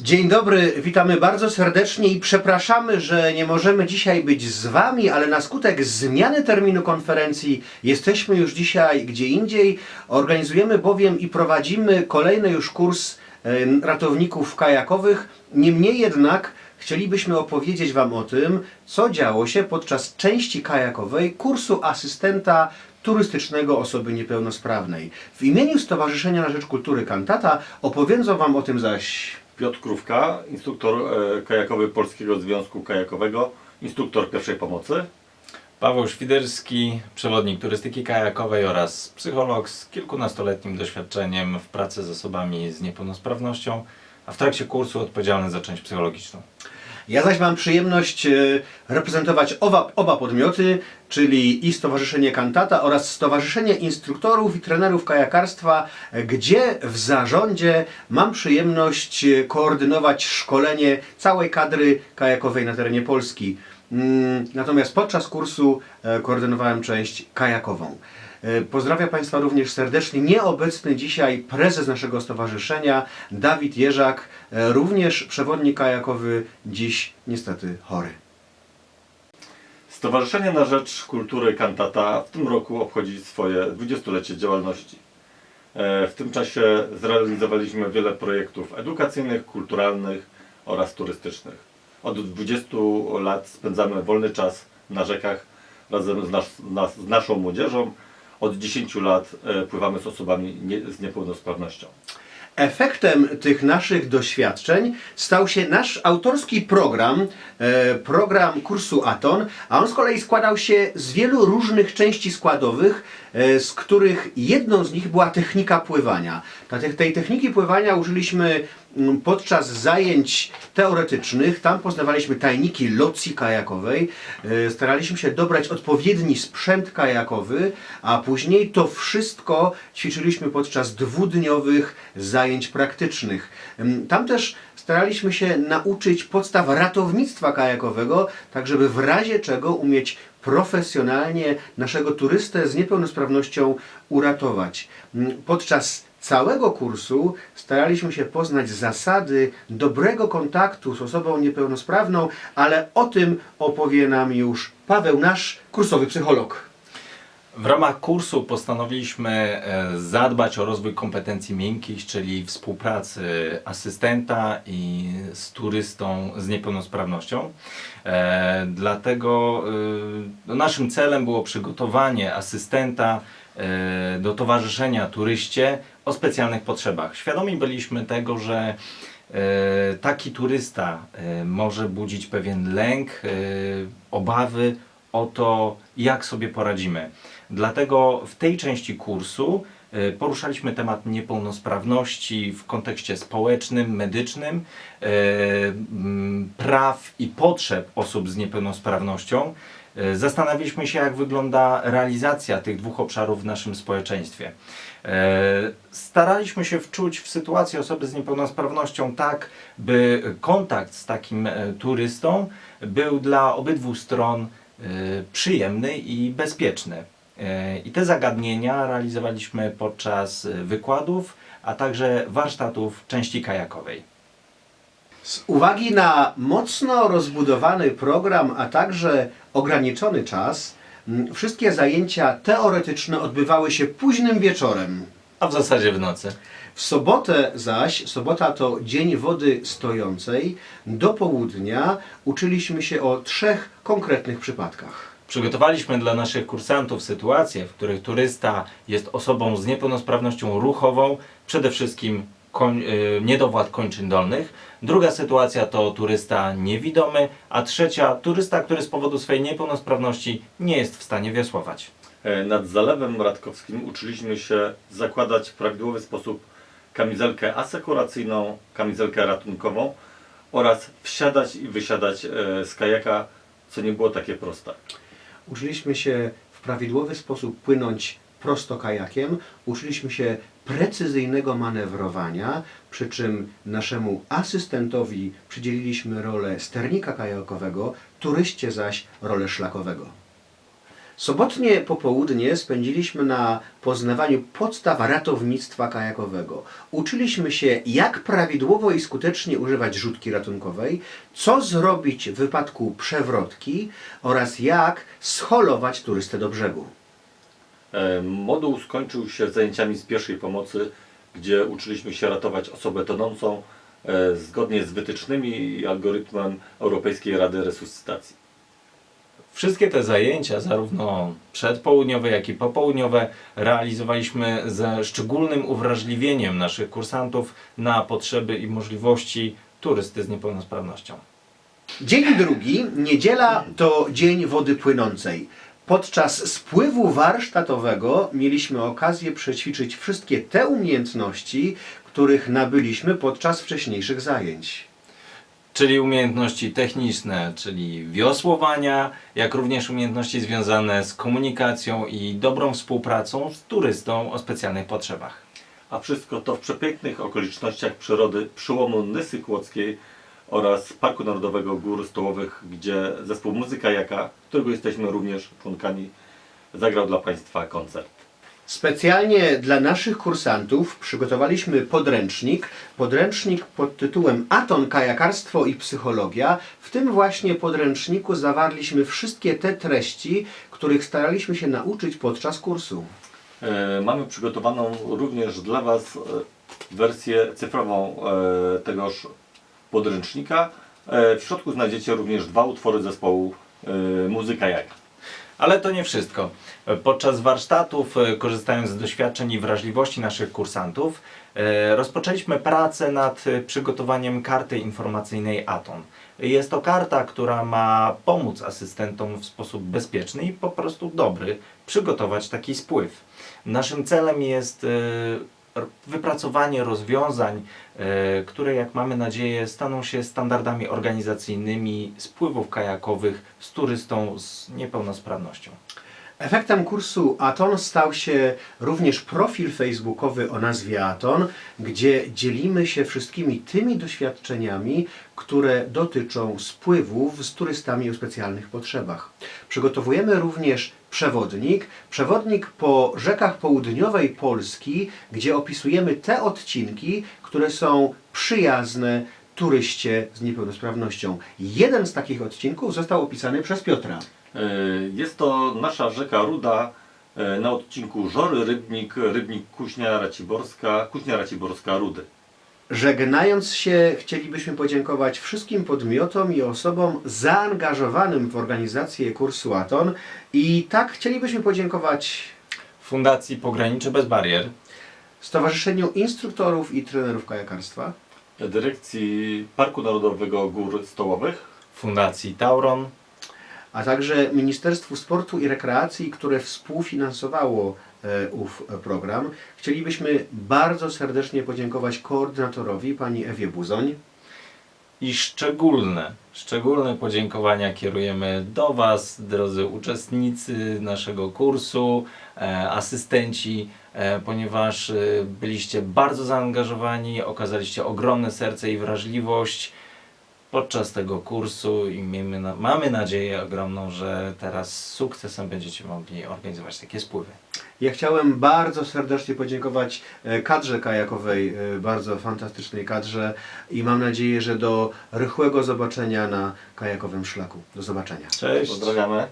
Dzień dobry, witamy bardzo serdecznie i przepraszamy, że nie możemy dzisiaj być z Wami, ale na skutek zmiany terminu konferencji jesteśmy już dzisiaj gdzie indziej. Organizujemy bowiem i prowadzimy kolejny już kurs ratowników kajakowych. Niemniej jednak chcielibyśmy opowiedzieć Wam o tym, co działo się podczas części kajakowej kursu asystenta turystycznego osoby niepełnosprawnej. W imieniu Stowarzyszenia na Rzecz Kultury Kantata opowiedzą Wam o tym zaś Piotr Krówka, instruktor e, kajakowy Polskiego Związku Kajakowego, instruktor pierwszej pomocy. Paweł Świderski, przewodnik turystyki kajakowej oraz psycholog z kilkunastoletnim doświadczeniem w pracy z osobami z niepełnosprawnością, a w trakcie kursu odpowiedzialny za część psychologiczną. Ja zaś mam przyjemność e, reprezentować oba, oba podmioty, czyli i Stowarzyszenie Kantata oraz Stowarzyszenie Instruktorów i Trenerów Kajakarstwa, gdzie w zarządzie mam przyjemność e, koordynować szkolenie całej kadry kajakowej na terenie Polski. Mm, Natomiast podczas kursu e, koordynowałem część kajakową. E, Pozdrawiam Państwa również serdecznie. Nieobecny dzisiaj prezes naszego stowarzyszenia, Dawid Jerzak, e, również przewodnik kajakowy, dziś niestety chory. Stowarzyszenie na Rzecz Kultury Kantata w tym roku obchodzi swoje 20-lecie działalności. E, W tym czasie zrealizowaliśmy wiele projektów edukacyjnych, kulturalnych oraz turystycznych. Od 20 lat spędzamy wolny czas na rzekach razem z, nas, z naszą młodzieżą. Od 10 lat e, pływamy z osobami nie, z niepełnosprawnością. Efektem tych naszych doświadczeń stał się nasz autorski program, e, program kursu Aton, a on z kolei składał się z wielu różnych części składowych, e, z których jedną z nich była technika pływania. Tej techniki pływania użyliśmy podczas zajęć teoretycznych. Tam poznawaliśmy tajniki locji kajakowej, e, staraliśmy się dobrać odpowiedni sprzęt kajakowy, a później to wszystko ćwiczyliśmy podczas dwudniowych zajęć praktycznych. Tam też staraliśmy się nauczyć podstaw ratownictwa kajakowego, tak żeby w razie czego umieć profesjonalnie naszego turystę z niepełnosprawnością uratować. Podczas całego kursu staraliśmy się poznać zasady dobrego kontaktu z osobą niepełnosprawną, ale o tym opowie nam już Paweł, nasz kursowy psycholog. W ramach kursu postanowiliśmy e, zadbać o rozwój kompetencji miękkich, czyli współpracy asystenta i z turystą z niepełnosprawnością. E, Dlatego e, no, naszym celem było przygotowanie asystenta do towarzyszenia turyście o specjalnych potrzebach. Świadomi byliśmy tego, że e, taki turysta e, może budzić pewien lęk, e, obawy o to, jak sobie poradzimy. Dlatego w tej części kursu poruszaliśmy temat niepełnosprawności w kontekście społecznym, medycznym, praw i potrzeb osób z niepełnosprawnością. E, Zastanawialiśmy się, jak wygląda realizacja tych dwóch obszarów w naszym społeczeństwie. E, Staraliśmy się wczuć w sytuację osoby z niepełnosprawnością tak, by kontakt z takim e, turystą był dla obydwu stron przyjemny i bezpieczny. I te zagadnienia realizowaliśmy podczas wykładów, a także warsztatów części kajakowej. Z uwagi na mocno rozbudowany program, a także ograniczony czas, wszystkie zajęcia teoretyczne odbywały się późnym wieczorem. A w zasadzie w nocy. W sobotę zaś, sobota to dzień wody stojącej, do południa uczyliśmy się o trzech konkretnych przypadkach. Przygotowaliśmy dla naszych kursantów sytuacje, w których turysta jest osobą z niepełnosprawnością ruchową, przede wszystkim koń, y, niedowład kończyn dolnych. Druga sytuacja to turysta niewidomy, a trzecia turysta, który z powodu swojej niepełnosprawności nie jest w stanie wiosłować. E, Nad Zalewem Radkowskim uczyliśmy się zakładać w prawidłowy sposób kamizelkę asekuracyjną, kamizelkę ratunkową oraz wsiadać i wysiadać e, z kajaka, co nie było takie proste. Uczyliśmy się w prawidłowy sposób płynąć prosto kajakiem, uczyliśmy się precyzyjnego manewrowania, przy czym naszemu asystentowi przydzieliliśmy rolę sternika kajakowego, turyście zaś rolę szlakowego. Sobotnie popołudnie spędziliśmy na poznawaniu podstaw ratownictwa kajakowego. Uczyliśmy się, jak prawidłowo i skutecznie używać rzutki ratunkowej, co zrobić w wypadku przewrotki oraz jak scholować turystę do brzegu. E, Moduł skończył się zajęciami z pierwszej pomocy, gdzie uczyliśmy się ratować osobę tonącą e, zgodnie z wytycznymi i algorytmem Europejskiej Rady Resuscytacji. Wszystkie te zajęcia, zarówno przedpołudniowe, jak i popołudniowe, realizowaliśmy ze szczególnym uwrażliwieniem naszych kursantów na potrzeby i możliwości turysty z niepełnosprawnością. Dzień drugi, niedziela, to dzień wody płynącej. Podczas spływu warsztatowego mieliśmy okazję przećwiczyć wszystkie te umiejętności, których nabyliśmy podczas wcześniejszych zajęć. Czyli umiejętności techniczne, czyli wiosłowania, jak również umiejętności związane z komunikacją i dobrą współpracą z turystą o specjalnych potrzebach. A wszystko to w przepięknych okolicznościach przyrody przyłomu Nysy Kłodzkiej oraz Parku Narodowego Gór Stołowych, gdzie zespół Muzyka Jaka, którego jesteśmy również członkami, zagrał dla Państwa koncert. Specjalnie dla naszych kursantów przygotowaliśmy podręcznik, podręcznik pod tytułem Aton kajakarstwo i psychologia. W tym właśnie podręczniku zawarliśmy wszystkie te treści, których staraliśmy się nauczyć podczas kursu. E, Mamy przygotowaną również dla Was e, wersję cyfrową e, tegoż podręcznika. E, W środku znajdziecie również dwa utwory zespołu e, Muzyka Jaka. Ale to nie wszystko. Podczas warsztatów, e, korzystając z doświadczeń i wrażliwości naszych kursantów, rozpoczęliśmy pracę nad przygotowaniem karty informacyjnej Aton. Jest to karta, która ma pomóc asystentom w sposób bezpieczny i po prostu dobry przygotować taki spływ. Naszym celem jest wypracowanie rozwiązań, e, które jak mamy nadzieję staną się standardami organizacyjnymi spływów kajakowych z turystą z niepełnosprawnością. Efektem kursu Aton stał się również profil facebookowy o nazwie Aton, gdzie dzielimy się wszystkimi tymi doświadczeniami, które dotyczą spływów z turystami o specjalnych potrzebach. Przygotowujemy również przewodnik, przewodnik po rzekach południowej Polski, gdzie opisujemy te odcinki, które są przyjazne turyście z niepełnosprawnością. Jeden z takich odcinków został opisany przez Piotra. E, Jest to nasza rzeka Ruda e, na odcinku Żory Rybnik, Rybnik Kuźnia Raciborska, Kuźnia Raciborska Rudy. Żegnając się, chcielibyśmy podziękować wszystkim podmiotom i osobom zaangażowanym w organizację kursu Aton. I tak chcielibyśmy podziękować Fundacji Pogranicze Bez Barier, Stowarzyszeniu Instruktorów i Trenerów Kajakarstwa, Dyrekcji Parku Narodowego Gór Stołowych Fundacji Tauron, a także Ministerstwu Sportu i Rekreacji, które współfinansowało e, ów program. Chcielibyśmy bardzo serdecznie podziękować koordynatorowi, pani Ewie Buzoń. I szczególne, szczególne podziękowania kierujemy do Was, drodzy uczestnicy naszego kursu, e, asystenci, e, ponieważ e, byliście bardzo zaangażowani, okazaliście ogromne serce i wrażliwość podczas tego kursu i miejmy mamy nadzieję ogromną, że teraz z sukcesem będziecie mogli organizować takie spływy. Ja chciałem bardzo serdecznie podziękować e, kadrze kajakowej, e, bardzo fantastycznej kadrze i mam nadzieję, że do rychłego zobaczenia na kajakowym szlaku. Do zobaczenia. Cześć! pozdrawiamy.